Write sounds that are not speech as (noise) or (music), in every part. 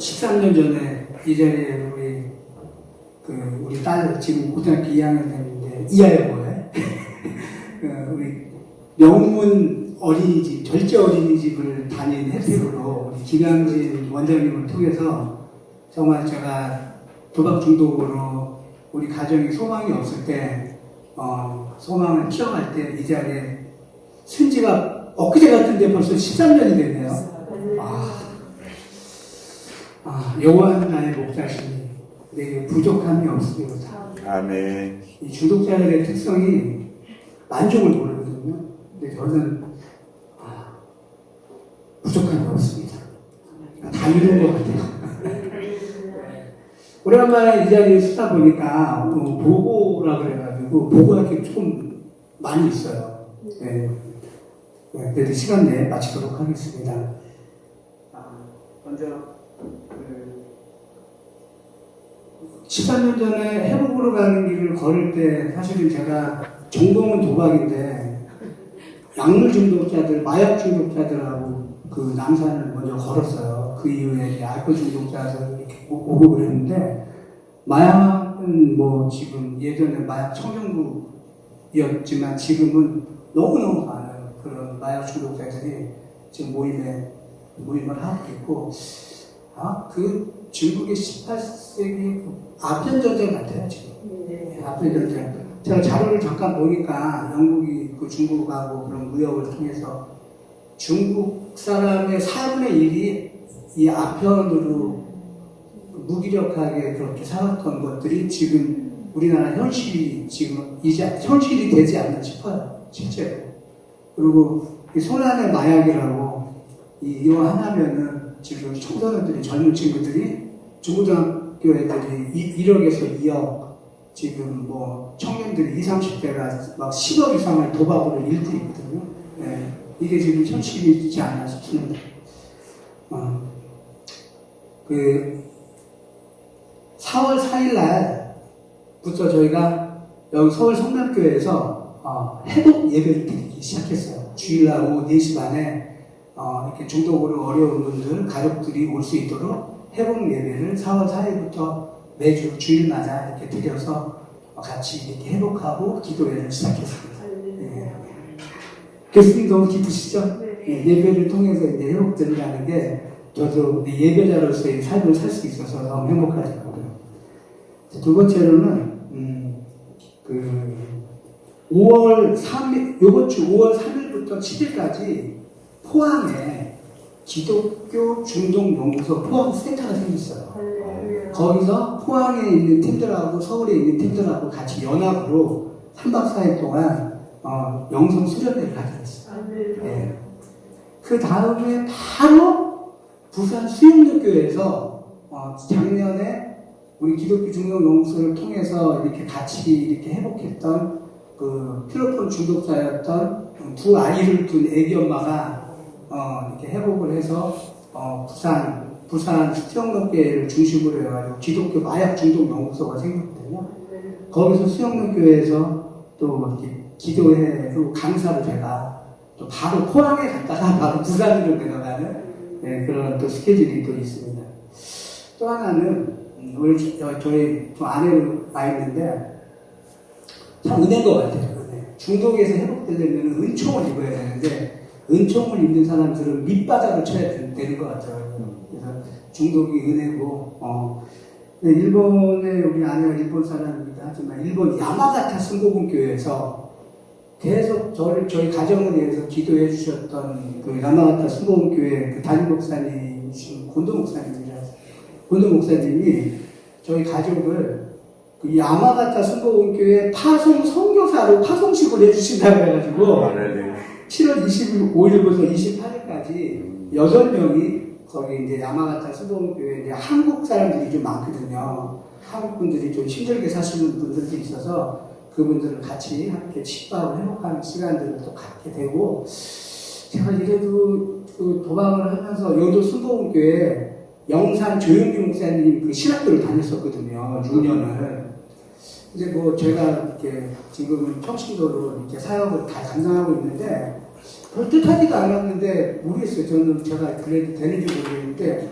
13년 전에 이 자리에 우리 그 우리 딸 지금 고등학교 2학년 되는데 이하여고에 그 우리 명문 어린이집 절제 어린이집을 다닌 혜택으로 우리 김양진 원장님을 통해서 정말 제가 도박 중독으로 우리 가정이 소망이 없을 때 어, 소망을 키워갈 때 이 자리에 순지가 엊그제 같은데 벌써 13년이 됐네요. 아, 아 여호와는 나의 목자시니 내게 부족함이 없으리로다. 아멘. 이 중독자들의 특성이 만족을 모르거든요. 근데 저는 아, 부족함이 없습니다. 다 이룬 것 같아요. (laughs) 오랜만에 이 자리에 쓰다 보니까 어, 보고라 그래가지고 보고할 게 조금 많이 있어요. 네. 네, 그래도 시간 내에 마치도록 하겠습니다. 아, 먼저 그 13년 전에 해복으로 가는 길을 걸을 때 사실은 제가 전공은 도박인데 약물 중독자들, 마약 중독자들하고 그 남산을 먼저 걸었어요. 그 이후에 알코올 중독자들 이렇게 오- 오고 그랬는데 마약은 뭐 지금 예전에 마약 청정부였지만 지금은 너무너무 많아요. 그런 마약 중독자들이 지금 모임에 모임을 하고 있고 아, 그 중국의 18세기 아편 전쟁 같아요, 지금. 네, 아편 전쟁. 제가 자료를 잠깐 보니까 영국이 그 중국하고 그런 무역을 통해서 중국 사람의 4분의 1이 이 아편으로 무기력하게 그렇게 살았던 것들이 지금 우리나라 현실이 지금 이제 현실이 되지 않나 싶어요, 실제로. 그리고 이 손안의 마약이라고 이 이거 하나면은 지금 청소년들이 젊은 친구들이 중고등학교 애들이 1억에서 2억 지금 뭐 청년들이 20, 30대가 막 10억 이상을 도박으로 잃고 있거든요. 네. 이게 지금 현실이지 않나 싶습니다. 어, 그 4월 4일 날부터 저희가 여기 서울 성남교회에서 어, 회복 예배를 드리기 시작했어요. 주일날 오후 4시 반에 어, 이렇게 중독으로 어려운 분들, 가족들이 올 수 있도록 회복 예배를 4월 4일부터 매주 주일마다 이렇게 드려서 같이 이렇게 회복하고 기도회를 시작했습니다. 예. 교수님 너무 기쁘시죠? 예, 예배를 통해서 이제 회복된다는 게 저도 이 예배자로서의 삶을 살 수 있어서 너무 행복하더라고요. 두 번째로는 음, 그 5월 3일 요번 주 5월 3일부터 7일까지 포항에 기독교 중독연구소 포항 센터가 생겼어요. 거기서 포항에 있는 팀들하고 서울에 있는 팀들하고 같이 연합으로 3박 4일 동안 어, 영성 수련회를 가게 됐어요. 예. 그 다음에 바로 부산 수영대교에서 어, 작년에 우리 기독교 중독 연구소를 통해서 이렇게 같이 이렇게 회복했던 그 필로폰 중독자였던 두 아이를 둔 애기 엄마가 어, 이렇게 회복을 해서 어, 부산 부산 수영농교회를 중심으로 해가지고 기독교 마약 중독 연구소가 생겼거든요. 거기서 수영농교회에서 또 이렇게 기도회로 강사를 제가 또 바로 포항에 갔다가 (laughs) 바로 부산으로 내려가는 네, 그런 또 스케줄이 또 있습니다. 또 하나는 음, 오늘 저, 저희 좀 아내로 와 있는데 참 은혜인 것 같아요. 은혜. 중독에서 회복되려면 은총을 입어야 되는데 은총을 입는 사람들은 밑바닥을 쳐야 되- 되는 것 같아요. 그래서 중독이 은혜고 어, 근데 일본에 우리 아내가 일본 사람이기도 하지만 일본 야마가타 승고군 교회에서 계속 저를 저희 가정을 위해서 기도해 주셨던 그 야마가타 승고군 교회 그 담임 목사님이신 곤도 목사님이라 곤도 목사님이 저희 가족을 그 야마가타 승고군 교회 파송 선교사로 파송식을 해주신다고 해가지고 할렐루야. 7월 25일부터 28일까지 여덟 명이 거기 이제 야마가타 수도교회 이제 한국 사람들이 좀 많거든요. 한국 분들이 좀 힘들게 사시는 분들도 있어서 그분들을 같이 함께 치유하고 회복하는 시간들을 또 갖게 되고 제가 이래도 그 도박을 하면서 여도 수도교회 영산 조영기 목사님 그 신학교를 다녔었거든요. 6년을. 이제 뭐 제가 이렇게 지금은 평신도로 이렇게 사역을 다 감당하고 있는데 별 뜻하지도 않았는데 모르겠어요. 저는 제가 그래도 되는지 모르겠는데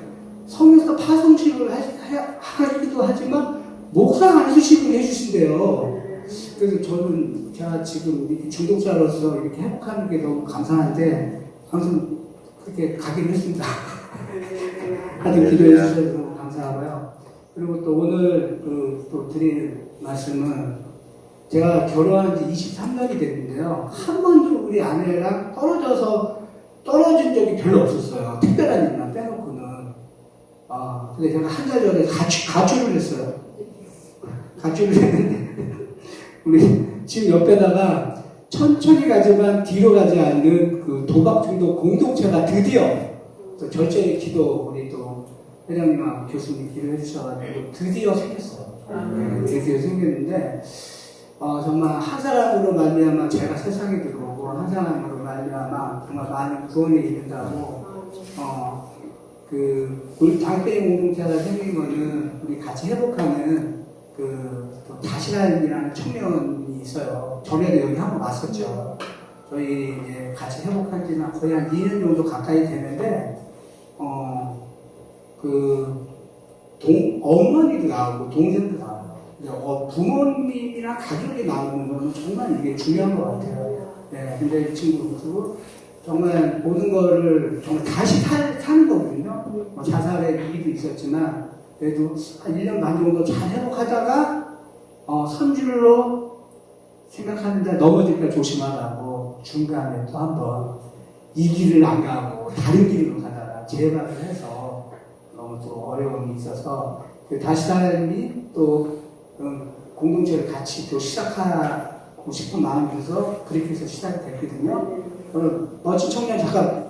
성에서 파송식을 하- 하- 하기도 하지만 목사 안수식을 해주신대요. 그래서 저는 제가 지금 이렇게 중독자로서 이렇게 회복하는 게 너무 감사한데 항상 그렇게 가기로 했습니다. 하여튼 기도해 주셔서 너무 감사하고요. 그리고 또 오늘 그 또 드릴 말씀은 제가 결혼한 지 23년이 됐는데요. 한 번도 우리 아내랑 떨어져서 떨어진 적이 별로 없었어요. 특별한 일만 빼놓고는. 아, 근데 제가 한 달 전에 가출, 가출을 했어요. 가출을 했는데, (laughs) 우리 집 옆에다가 천천히 가지만 뒤로 가지 않는 그 도박 중독 공동체가 드디어 또 절제의 기도 회장님하고 교수님 기도해 주셔가지고 드디어 생겼어요. 네, 드디어 생겼는데 어, 정말 한 사람으로 말미암아 제가 세상에 들어오고 한 사람으로 말미암아 정말 많은 구원에 이른다고 어, 그 우리 장대인 공동체가 생긴 거는 우리 같이 회복하는 그또 다시란이라는 청년이 있어요. 전에도 여기 한번 왔었죠. 저희 이제 같이 회복한 지는 거의 한 2년 정도 가까이 되는데 어 그 동, 어머니도 나오고 동생도. 근데 어, 부모님이랑 가족이 나오는 거는 정말 이게 중요한 것 같아요. 네, 근데 이 친구도 정말 모든 거를 정말 다시 살, 사는 거거든요. 뭐 자살의 위기도 있었지만 그래도 한 1년 반 정도 잘 회복하다가 어, 선줄로 생각하는데 넘어질까 조심하라고 중간에 또 한번 이 길을 안 가고 다른 길로 가다가 재발을 해서 또 어려움이 있어서 그 다시 사람이 또 음, 공동체를 같이 또 시작하고 싶은 마음에서 그렇게 해서 시작이 됐거든요. 오늘 멋진 청년 잠깐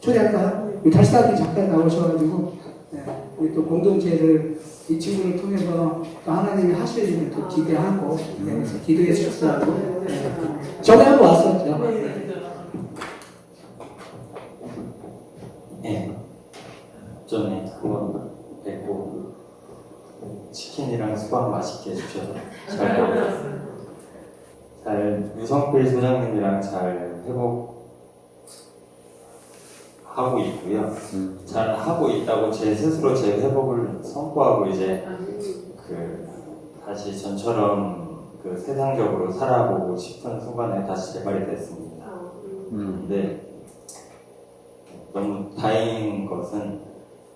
초대할까요? 다시 사람이 잠깐 나오셔가지고 네, 우리 또 공동체를 이 친구를 통해서 또 하나님이 일을 또 기대하고 네, 기도해 주셨다고 네, 전에 한번 왔었죠. 네. 전에 한번 뵙고 치킨이랑 수박 맛있게 해주셔서 잘 먹었어요. 잘 유성필 소장님이랑 잘 회복 하고 있고요. 잘 하고 있다고 제 스스로 제 회복을 선포하고 이제 그 다시 전처럼 그 세상적으로 살아보고 싶은 순간에 다시 재발이 됐습니다. 근데 너무 다행인 것은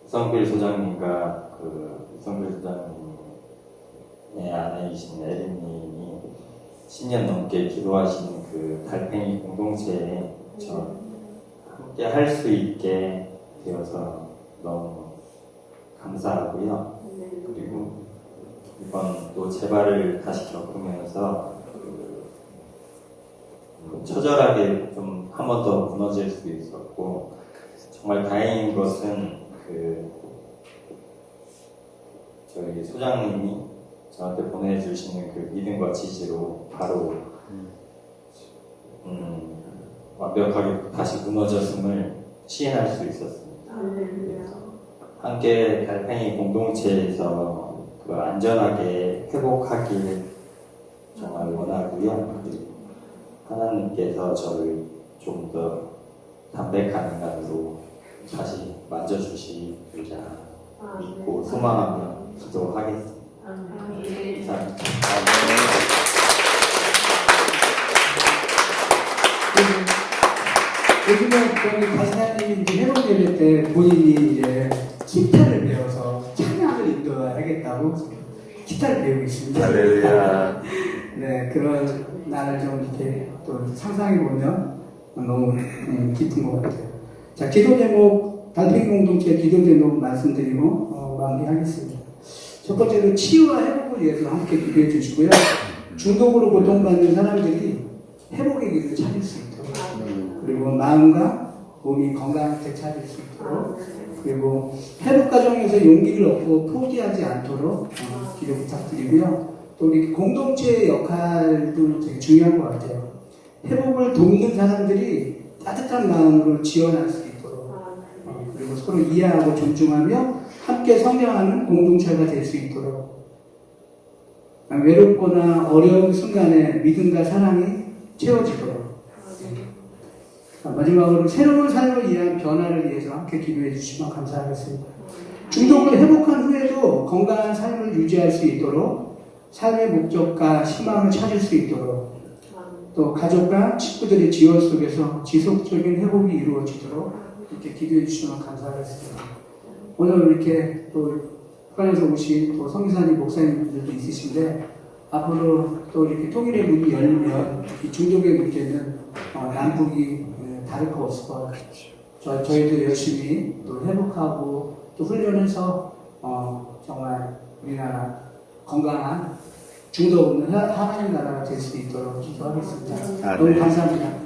성필 소장님과 그 성필 소장님의 아내이신 에린님이 10년 넘게 기도하신 그 달팽이 공동체에 저 함께 할 수 있게 되어서 너무 감사하고요. 그리고 이번 또 재발을 다시 겪으면서 그 처절하게 좀 한 번 더 무너질 수 있었고 정말 다행인 것은 그 저희 소장님이 저한테 보내주시는 그 믿음과 지지로 바로 음, 완벽하게 다시 무너졌음을 시인할 수 있었습니다. 함께 달팽이 공동체에서 그 안전하게 회복하길 정말 원하고요. 그리고 하나님께서 저를 좀 더 담백한 인간으로 다시 만져주시리라 믿고 소망하며 기도하겠습니다. 감사합니다. 요즘에 저희 가사님이 이제 회복 예배 때 본인이 이제 기타를 배워서 찬양을 인도하겠다고 기타를 배우고 있습니다. 할렐루야. (laughs) 네, 그런 날을 좀 이렇게 또 상상해 보면 너무 음, 기쁜 것 같아요. 자, 기도 제목, 달팽이 공동체 기도 제목 말씀드리고 어, 마무리하겠습니다. 첫 번째로 치유와 회복을 위해서 함께 기도해 주시고요. 중독으로 고통받는 사람들이 회복의 길을 찾을 수 있도록 그리고 마음과 몸이 건강하게 되찾을 수 있도록 그리고 회복 과정에서 용기를 얻고 포기하지 않도록 어, 기도 부탁드리고요. 또 우리 공동체의 역할도 되게 중요한 것 같아요. 회복을 돕는 사람들이 따뜻한 마음으로 지원할 수 서로 이해하고 존중하며 함께 성장하는 공동체가 될 수 있도록. 아, 외롭거나 어려운 순간에 믿음과 사랑이 채워지도록. 자, 마지막으로 새로운 삶을 위한 변화를 위해서 함께 기도해 주시면 감사하겠습니다. 중독을 회복한 후에도 건강한 삶을 유지할 수 있도록 삶의 목적과 희망을 찾을 수 있도록. 또 가족과 친구들의 지원 속에서 지속적인 회복이 이루어지도록 이렇게 기도해 주시면 감사하겠습니다. 오늘 이렇게 또 북한에서 오신 또 성기사님 목사님들도 있으신데 앞으로 또 이렇게 통일의 문이 열리면 이 중독의 문제는 어, 남북이 예, 다를 거 없을 것 같아요. 저, 저희도 열심히 또 회복하고 또 훈련해서 어, 정말 우리나라 건강한 중독 없는 하- 하나님 나라가 될 수 있도록 기도하겠습니다. 아, 너무 네. 감사합니다.